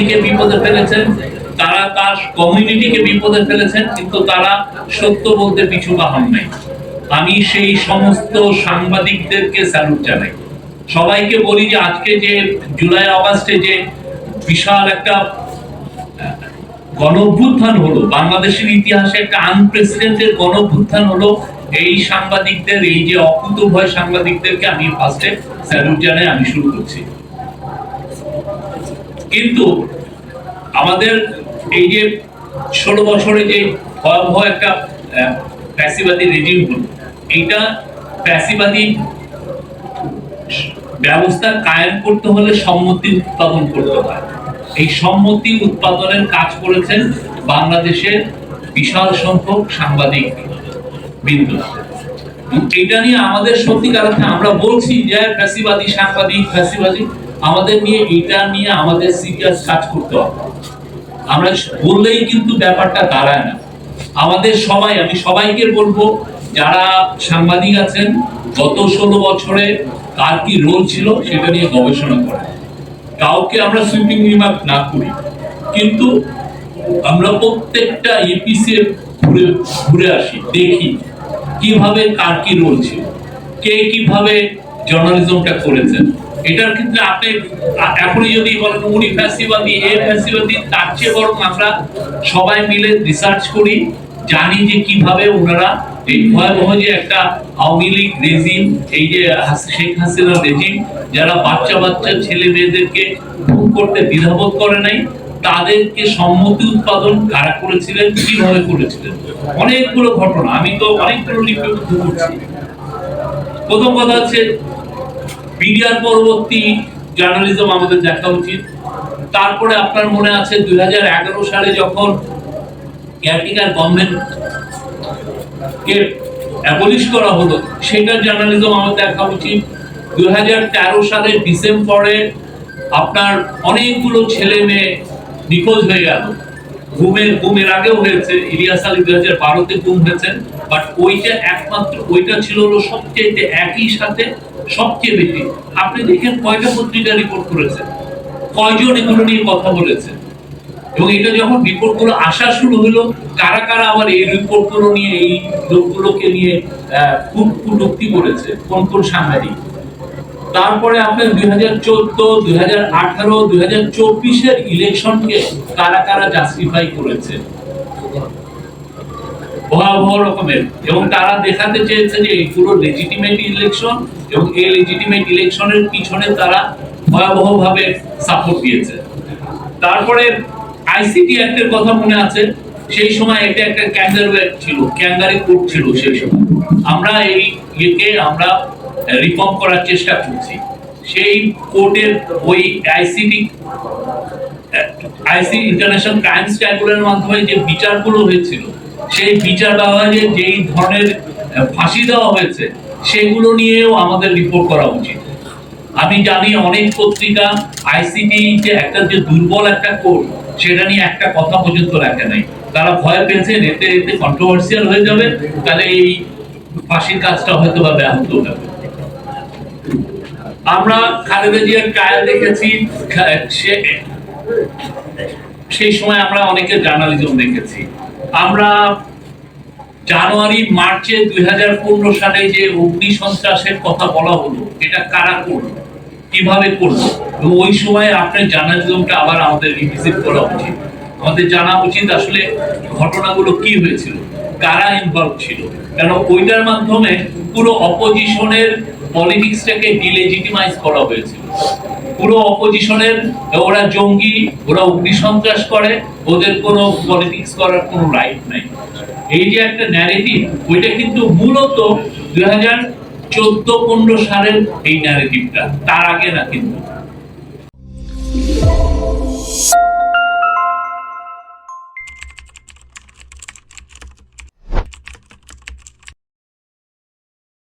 ফ্যামিলিকে বিপদে ফেলেছেন, তারা তার কমিউনিটিকে বিপদে ফেলেছেন, কিন্তু তারা সত্য বলতে পিছু পাহান নাই। আমি সেই সমস্ত সাংবাদিকদেরকে স্যালুট জানাই। সবাইকে বলি যে আজকে যে জুলাই আগস্টে যে বিশাল একটা গণভ্যুত্থান হলো, বাংলাদেশের ইতিহাসে একটা আনপ্রেসিডেন্টের গণভ্যুত্থান হলো, এই সাংবাদিকদের, এই যে অকুত ভয় সাংবাদিকদেরকে আমি ফার্স্টে স্যালুট জানাই, আমি শুরু করছি। কিন্তু আমাদের এই যে ষোলো বছরে যে ভয়াবহ একটা আহ, ফ্যাসিবাদী রেজিম হলো এইটা ফ্যাসিবাদী ব্যবস্থা কায়েম করতে হলে সম্মতি উৎপাদন করতে হয়। এই সম্মতি উৎপাদনের কাজ করেছেন বাংলাদেশের বিশাল সংখ্যক সাংবাদিক বিন্দু। এটা নিয়ে আমাদের সত্যিকার আমরা বলছি যে ফ্যাসিবাদী সাংবাদিক ফ্যাসিবাদী আমাদের নিয়ে, এটা নিয়ে আমাদের সিরিয়াস কাজ করতে হবে। আমরা বললেই কিন্তু ব্যাপারটা দাঁড়ায় না। আমাদের সবাই, আমি সবাইকে বলব, যারা সাংবাদিক আছেন, গত ষোলো বছরে কার কি রোল ছিল সেটা নিয়ে গবেষণা করেন। কাউকে আমরা সুইপিং রিমার্ক না করি। কিন্তু আমরা প্রত্যেকটা এপিসি ঘুরে ঘুরে আসি, দেখি কীভাবে কার কি রোল ছিল, কে কীভাবে জার্নালিজমটা করেছেন। এটার ক্ষেত্রে আপনি এখনই যদি বলেন উনি ফ্যাসিবাদী, এ ফ্যাসিবাদী, তার চেয়ে বরং আমরা সবাই মিলে রিসার্চ করি, জানি যে কীভাবে ওনারা এই ভয়াবহ যে একটা আওয়ামী লীগ রেজিম এই যে শেখ হাসিনা রেজিম যারা বাচ্চা বাচ্চা ছেলে মেয়েদেরকে খুন করতে দ্বিধাবোধ করে নাই, তাদেরকে সম্মতি উৎপাদন কারা করেছিলেন, কীভাবে করেছিলেন? অনেকগুলো ঘটনা, আমি তো অনেকগুলো লিপিবদ্ধ করছি। প্রথম কথা হচ্ছে মিডিয়ার পরবর্তী জার্নালিজম আমাদের দেখা উচিত। তারপরে আপনার মনে আছে দুই হাজার এগারো সালে যখন কেয়ারটেকার গভর্নমেন্ট কে অ্যাবলিশ করা হলো সেটার জার্নালিজম আমাদের দেখা উচিত। দুই সালের ডিসেম্বরে আপনার অনেকগুলো ছেলে মেয়ে নিখোঁজ হয়ে গেল। ঘুমের ঘুমের আগেও হয়েছে, ইলিয়াস আলী দুই হাজার বারোতে গুম হয়েছেন বাট ওইটা একমাত্র, ওইটা ছিল হলো সবচেয়ে একই সাথে সবচেয়ে বেশি। আপনি দেখেন কয়টা পত্রিকা রিপোর্ট কয়জন এগুলো নিয়ে কথা বলেছে এবং এটা যখন রিপোর্টগুলো আসা শুরু হলো, কারা কারা আবার এই রিপোর্টগুলো নিয়ে, এই লোকগুলোকে নিয়ে খুব কটূক্তি করেছে? কোন কোন সাংবাদিক? তারপরে আপনার দুই হাজার চোদ্দ, দুই হাজার আঠারো, দুই হাজার চব্বিশের ইলেকশনকে কারা কারা জাস্টিফাই করেছে? ভয়াবহ রকমের। এবং তারা দেখাতে চেয়েছে যে এই পুরো লেজিটিমেট ইলেকশন এবং এই লেজিটিমেট ইলেকশনের পিছনে তারা ভয়াবহ ভাবে সাপোর্ট দিয়েছে। তারপরে আইসিটি অ্যাক্টের কথা মনে আছে। সেই সময় এটা একটা ক্যাঙ্গারু ছিল ক্যাঙ্গারি কোর্ট ছিল সেই সময়। আমরা এই ইয়েকে আমরা রিফর্ম করার চেষ্টা করছি। সেই কোর্টের ওই আইসিটি আইসি ইন্টারন্যাশনাল ক্রাইমস ট্রাইব্যুনালের মাধ্যমে যে বিচারগুলো হয়েছিল, সেই বিচার ব্যবহারে যেই ধরনের ফাঁসি দেওয়া হয়েছে, সেগুলো নিয়েও আমাদের রিপোর্ট করা উচিত। আমি জানি অনেক পত্রিকা আইসিটি যে একটা যে দুর্বল একটা কোর্ট, সেটা নিয়ে একটা কথা পর্যন্ত রাখে নাই। তারা ভয় পেয়েছে, এতে এতে কন্ট্রোভার্সিয়াল হয়ে যাবে, তাহলে এই ফাঁসির কাজটা হয়তো বা ব্যাহত হবে। আমরা খালেদা জিয়ার ট্রায়াল দেখেছি সেই সময় আমরা অনেকে জার্নালিজম দেখেছি। আমরা জানুয়ারি, মার্চে দুই হাজার পনেরো সালে যে অগ্নি সন্ত্রাসের কথা বলা হলো, এটা কারা করল? কীভাবে করল? এবং ওই সময় আপনার জার্নালিজমটা আবার আমাদের রিভিজিট করা উচিত। আমাদের জানা উচিত আসলে ঘটনাগুলো কি হয়েছিল, কারা ইনভলভ ছিল। কেন ওইটার মাধ্যমে পুরো অপোজিশনের পলিটিক্সটাকে ডিলেজিটিমাইজ করা হয়েছে। পুরো অপোজিশনের ওরা জঙ্গি, ওরা অগ্নি সন্ত্রাস করে, ওদের কোনো পলিটিক্স করার কোনো রাইট নাই। এই যে একটা ন্যারেটিভ ওইটা কিন্তু মূলত দুই হাজার চোদ্দ পনেরো সালের এই ন্যারেটিভটা তার আগে না কিন্তু।